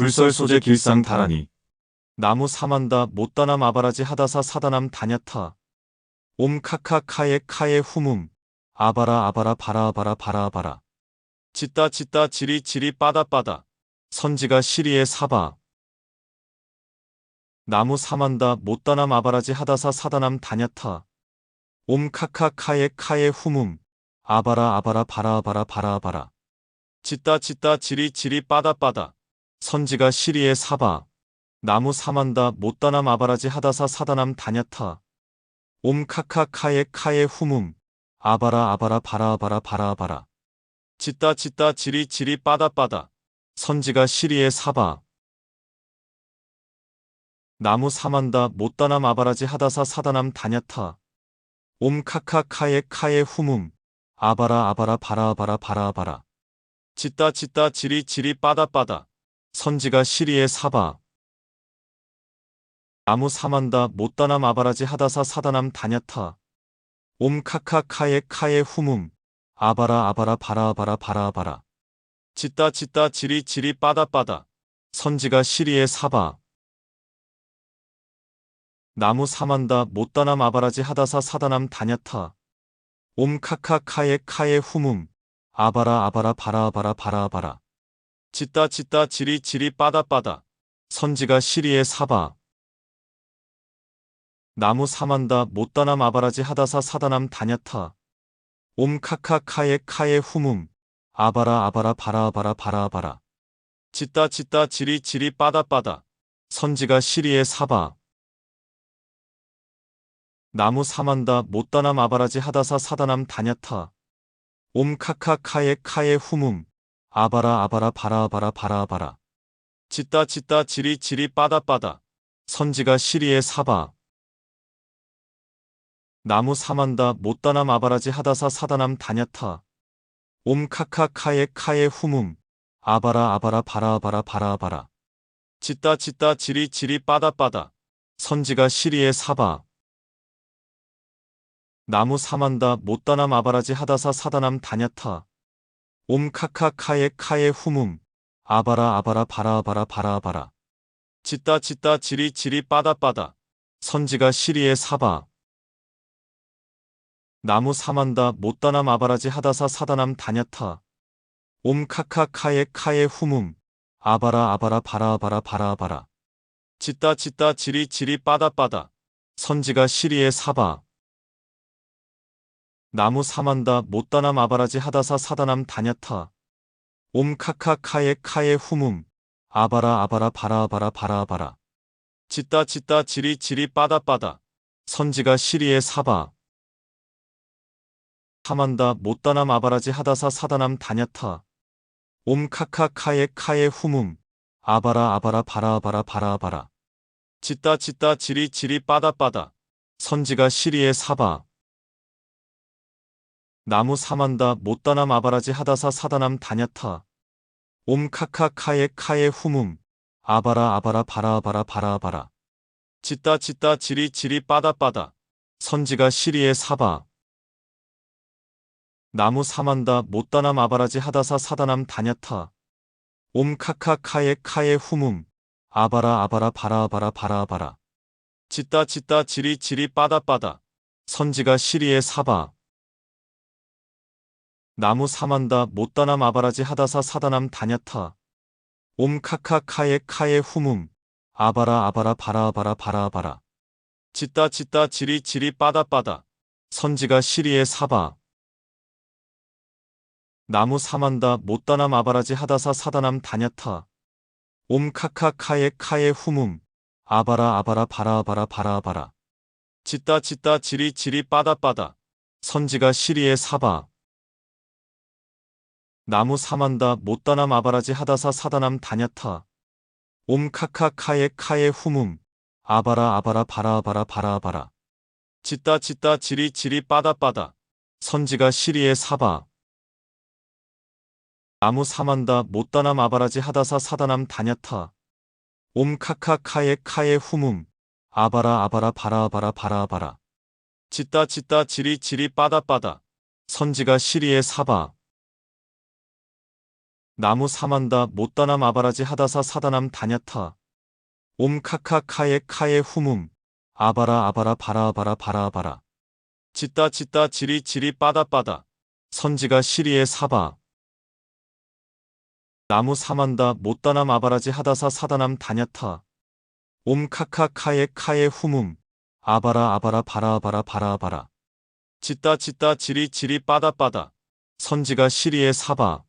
불설 소재 길상 다라니 나무 사만다 못다나 마바라지 하다사 사다남 다냐타. 옴 카카 카에 카에 후문 아바라 아바라 바라 아바라 바라 아바라. 짓다 짓다 지리 지리 빠다 빠다. 선지가 시리에 사바. 나무 사만다 못다나 마바라지 하다사 사다남 다냐타. 옴 카카 카에 카에 후문 아바라 아바라 바라 아바라 바라 아바라. 짓다 짓다 지리 지리 빠다 빠다 선지가 시리에 사바 나무 사만다 못다나 마바라지 하다사 사다남 다냐타. 옴 카카 카에 카에 후문 아바라 아바라 바라 아바라 바라 아바라. 짓다 짓다 지리 지리 빠다 빠다. 선지가 시리에 사바. 나무 사만다 못다나 마바라지 하다사 사다남 다냐타. 옴 카카 카에 카에 후문 아바라 아바라 바라 아바라 바라 아바라. 짓다 짓다 지리 지리 빠다 빠다 선지가 시리에 사바. 나무 사만다 못다나 마바라지 하다사 사다남 다냐타. 옴 카카 카에 카에 후문 아바라 아바라 바라 아바라 바라 아바라. 짓다 짓다 지리 지리 빠다 빠다. 선지가 시리에 사바. 나무 사만다 못다나 마바라지 하다사 사다남 다냐타. 옴 카카 카에 카에 후문 아바라 아바라 바라 아바라 바라 아바라 짓다 짓다 지리 지리 빠다 빠다. 선지가 시리에 사바. 나무 사만다 못다나 마바라지 하다사 사다남 다냐타. 옴 카카 카에 카에 후문 아바라 아바라 바라 아바라 바라 아바라. 짓다 짓다 지리 지리 빠다 빠다. 선지가 시리에 사바. 나무 사만다 못다나 마바라지 하다사 사다남 다냐타. 옴 카카 카에 카에 후문 아바라 아바라 바라 아바라 바라 아바라. 짓다 짓다 지리 지리 빠다 빠다. 선지가 시리에 사바. 나무 사만다 못다나 마바라지 하다사 사다남 다냐타. 옴 카카 카에 카에 후문 아바라 아바라 바라 아바라 바라 아바라. 짓다 짓다 지리 지리 빠다 빠다. 선지가 시리에 사바. 나무 사만다 못다나 마바라지 하다사 사다남 다냐타 옴 카카 카에 카에 후문 아바라 아바라 바라 아바라 바라 아바라. 짓다 짓다 지리 지리 빠다 빠다. 선지가 시리에 사바. 나무 사만다 못다나 마바라지 하다사 사다남 다냐타. 옴 카카 카에 카에 후문 아바라 아바라 바라 아바라 바라 아바라. 짓다 짓다 지리 지리 빠다 빠다. 선지가 시리에 사바 나무 사만다 못다나 마바라지 하다사 사다남 다냐타. 옴 카카 카에 카에 후문 아바라 아바라 바라 아바라 바라 아바라. 짓다 짓다 지리 지리 빠다 빠다. 선지가 시리에 사바. 사만다 못다나 마바라지 하다사 사다남 다냐타. 옴 카카 카에 카에 후문 아바라 아바라 바라 아바라 바라 아바라. 짓다 짓다 지리 지리 빠다 빠다. 선지가 시리에 사바 나무 사만다 못다나 마바라지 하다사 사다남 다냐타. 옴 카카 카에 카에 후문 아바라 아바라 바라 아바라 바라 아바라. 짓다 짓다 지리 지리 빠다 빠다. 선지가 시리에 사바. 나무 사만다 못다나 마바라지 하다사 사다남 다냐타. 옴 카카 카에 카에 후문 아바라 아바라 바라 아바라 바라 아바라. 짓다 짓다 지리 지리 빠다 빠다. 선지가 시리에 사바 나무 사만다 못다나 마바라지 하다사 사다남 다냐타. 옴 카카 카에 카에 후문 아바라 아바라 바라 아바라 바라 아바라. 짓다 짓다 지리 지리 빠다 빠다. 선지가 시리에 사바. 나무 사만다 못다나 마바라지 하다사 사다남 다냐타. 옴 카카 카에 카에 후문 아바라 아바라 바라 아바라 바라 아바라. 짓다 짓다 지리 지리 빠다 빠다. 선지가 시리에 사바 나무 사만다 못다나 마바라지 하다사 사다남 다냐타. 옴 카카 카에 카에 후문 아바라 아바라 바라 아바라 바라 아바라. 짓다 짓다 지리 지리 빠다 빠다. 선지가 시리에 사바. 나무 사만다 못다나 마바라지 하다사 사다남 다냐타. 옴 카카 카에 카에 후문 아바라 아바라 바라 아바라 바라 아바라. 짓다 짓다 지리 지리 빠다 빠다. 선지가 시리에 사바 나무 사만다 못다남 아바라지 하다사 사다남 다냐타. 옴 카카 카에 카에 후문 아바라 아바라 바라 아바라 바라 아바라. 짓다 짓다 지리 지리 빠다 빠다. 선지가 시리에 사바. 나무 사만다 못다남 아바라지 하다사 사다남 다냐타. 옴 카카 카에 카에 후문 아바라 아바라 바라 아바라 바라 아바라. 짓다 짓다 지리 지리 빠다 빠다. 선지가 시리에 사바